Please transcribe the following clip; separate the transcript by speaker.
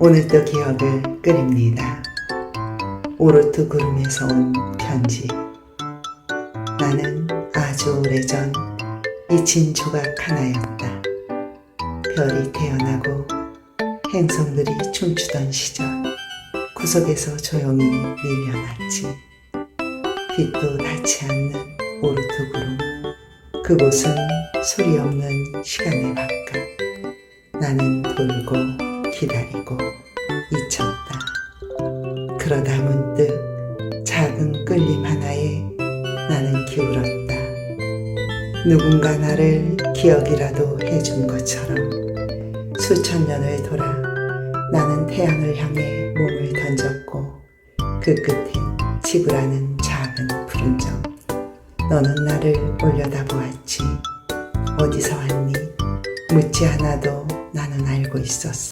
Speaker 1: 오늘도 기억을 끓입니다. 오르트 구름에서 온 편지. 나는 아주 오래전 잊힌 조각 하나였다. 별이 태어나고 행성들이 춤추던 시절 구석에서 조용히 밀려났지. 빛도 닿지 않는 오르트 구름. 그곳은 소리 없는 시간의 바깥. 나는 돌고 기다리고 잊혔다. 그러다 문득 작은 끌림 하나에 나는 기울었다. 누군가 나를 기억이라도 해준 것처럼 수천 년을 돌아 나는 태양을 향해 몸을 던졌고 그 끝엔 지구라는 작은 푸른 점. 너는 나를 올려다 보았지. 어디서 왔니? 묻지 않아도 나는 알고 있었어.